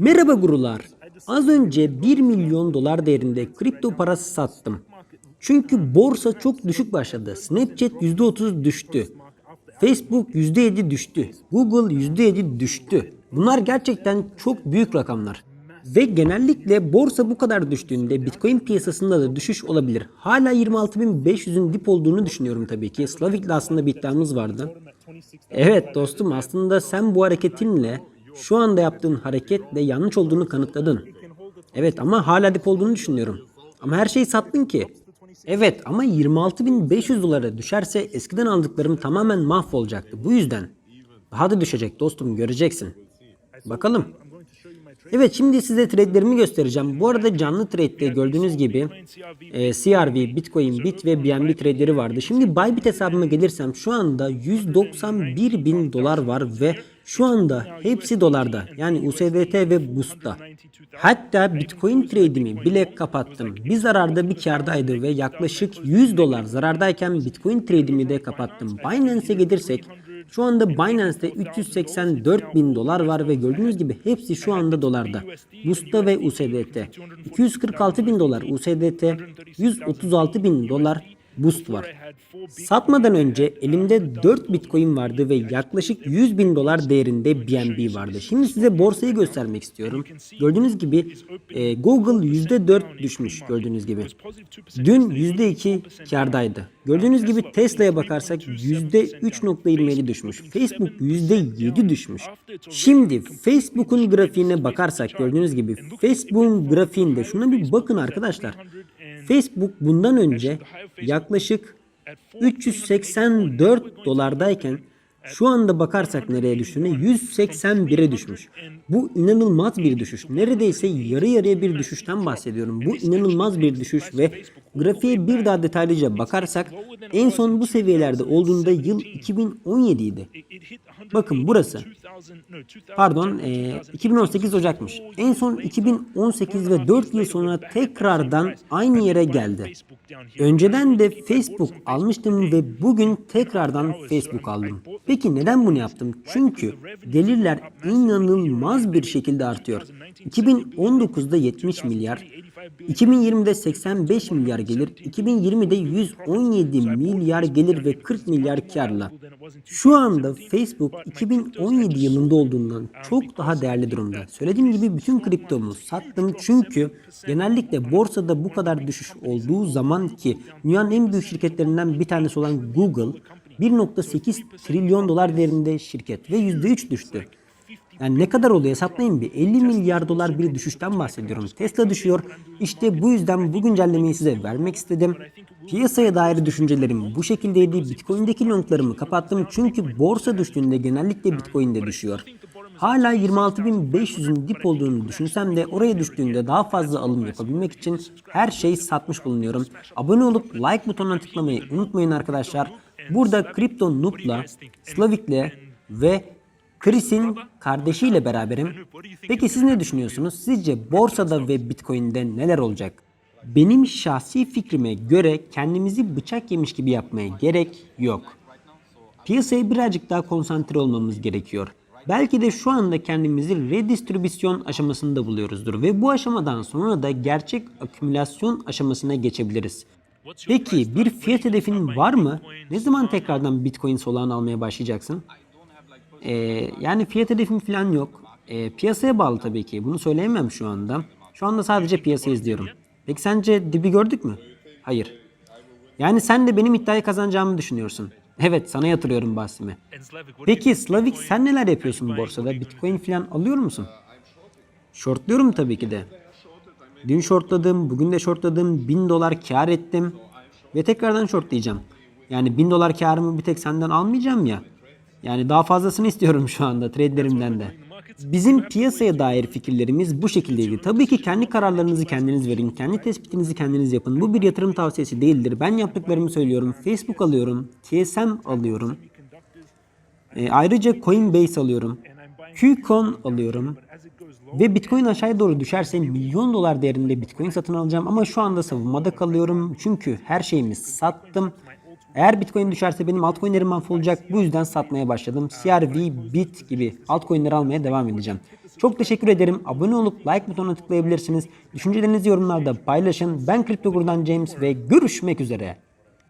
Merhaba gurular. Az önce 1 milyon dolar değerinde kripto parası sattım. Çünkü borsa çok düşük başladı. Snapchat %30 düştü. Facebook %7 düştü. Google %7 düştü. Bunlar gerçekten çok büyük rakamlar. Ve genellikle borsa bu kadar düştüğünde Bitcoin piyasasında da düşüş olabilir. Hala 26.500'ün dip olduğunu düşünüyorum tabii ki. Slavik'le aslında bir iddiamız vardı. Evet dostum aslında sen bu hareketinle şu anda yaptığın hareketle yanlış olduğunu kanıtladın. Evet ama hala dip olduğunu düşünüyorum. Ama her şeyi sattın ki. Evet ama 26.500 dolara düşerse eskiden aldıklarım tamamen mahvolacaktı. Bu yüzden daha da düşecek dostum göreceksin. Bakalım. Evet şimdi size trade'lerimi göstereceğim. Bu arada canlı trade'de gördüğünüz gibi e, CRV, Bitcoin, Bit ve BNB trade'leri vardı. Şimdi Bybit hesabıma gelirsem şu anda 191 bin dolar var ve şu anda hepsi dolarda. Yani USDT ve BUS'ta. Hatta Bitcoin trade'imi bile kapattım. Bir zararda bir kardaydı ve yaklaşık 100 dolar zarardayken Bitcoin trade'imi de kapattım. Binance'e gelirsek şu anda Binance'te 384 bin dolar var ve gördüğünüz gibi hepsi şu anda dolarda. BUS'ta ve USDT. 246 bin dolar USDT, 136 bin dolar Boost var. Satmadan önce elimde 4 Bitcoin vardı ve yaklaşık 100 bin dolar değerinde BNB vardı. Şimdi size borsayı göstermek istiyorum. Gördüğünüz gibi e, Google %4 düşmüş gördüğünüz gibi. Dün %2 kardaydı. Gördüğünüz gibi Tesla'ya bakarsak %3.27 düşmüş. Facebook %7 düşmüş. Şimdi Facebook'un grafiğine bakarsak gördüğünüz gibi Facebook'un grafiğinde şuna bir bakın arkadaşlar. Facebook bundan önce yaklaşık 384 dolardayken şu anda bakarsak nereye düştüğüne 181'e düşmüş. Bu inanılmaz bir düşüş. Neredeyse yarı yarıya bir düşüşten bahsediyorum. Bu inanılmaz bir düşüş ve grafiğe bir daha detaylıca bakarsak en son bu seviyelerde olduğunda yıl 2017 idi. Bakın burası. Pardon, e, 2018 Ocak'mış. En son 2018 ve 4 yıl sonra tekrardan aynı yere geldi. Önceden de Facebook almıştım ve bugün tekrardan Facebook aldım. Peki neden bunu yaptım? Çünkü gelirler inanılmaz bir şekilde artıyor. 2019'da 70 milyar, 2020'de 85 milyar gelir, 2020'de 117 milyar gelir ve 40 milyar karla. Şu anda Facebook 2017 yılında olduğundan çok daha değerli durumda. Söylediğim gibi bütün kriptomu sattım çünkü genellikle borsada bu kadar düşüş olduğu zaman ki dünyanın en büyük şirketlerinden bir tanesi olan Google 1.8 trilyon dolar değerinde şirket ve %3 düştü. Yani ne kadar oluyor hesaplayın bir 50 milyar dolar bir düşüşten bahsediyorum. Tesla düşüyor. İşte bu yüzden bu güncellemeyi size vermek istedim. Piyasaya dair düşüncelerim bu şekildeydi. Bitcoin'deki longlarımı kapattım çünkü borsa düştüğünde genellikle Bitcoin de düşüyor. Hala 26.500'ün dip olduğunu düşünsem de oraya düştüğünde daha fazla alım yapabilmek için her şeyi satmış bulunuyorum. Abone olup like butonuna tıklamayı unutmayın arkadaşlar. Burada Kripto Noob'la, Slavik'le ve Chris'in kardeşiyle beraberim. Peki siz ne düşünüyorsunuz? Sizce borsada ve Bitcoin'de neler olacak? Benim şahsi fikrime göre kendimizi bıçak yemiş gibi yapmaya gerek yok. Piyasaya birazcık daha konsantre olmamız gerekiyor. Belki de şu anda kendimizi redistribüsyon aşamasında buluyoruzdur ve bu aşamadan sonra da gerçek akümülasyon aşamasına geçebiliriz. Peki bir fiyat hedefin var mı? Ne zaman tekrardan Bitcoin solağını almaya başlayacaksın? Ee, yani fiyat hedefim falan yok. Ee, piyasaya bağlı tabii ki. Bunu söyleyemem şu anda. Şu anda sadece piyasa izliyorum. Peki sence dibi gördük mü? Hayır. Yani sen de benim iddiayı kazanacağımı düşünüyorsun. Evet sana yatırıyorum bahsimi. Peki Slavik sen neler yapıyorsun borsada? Bitcoin falan alıyor musun? Shortluyorum tabii ki de. Dün shortladım, bugün de shortladım. 1000 dolar kar ettim. Ve tekrardan shortlayacağım. Yani 1000 dolar karımı bir tek senden almayacağım ya. Yani daha fazlasını istiyorum şu anda trade'lerimden de. Bizim piyasaya dair fikirlerimiz bu şekildeydi. Tabii ki kendi kararlarınızı kendiniz verin. Kendi tespitinizi kendiniz yapın. Bu bir yatırım tavsiyesi değildir. Ben yaptıklarımı söylüyorum. Facebook alıyorum. TSM alıyorum. E, ayrıca Coinbase alıyorum. Qcon alıyorum. Ve Bitcoin aşağıya doğru düşerse milyon dolar değerinde Bitcoin satın alacağım. Ama şu anda savunmada kalıyorum. Çünkü her şeyimi sattım. Eğer Bitcoin düşerse benim altcoin'lerim mahvolacak. Bu yüzden satmaya başladım. CRV, Bit gibi altcoin'leri almaya devam edeceğim. Çok teşekkür ederim. Abone olup like butonuna tıklayabilirsiniz. Düşüncelerinizi yorumlarda paylaşın. Ben Kripto Guru'dan James ve görüşmek üzere.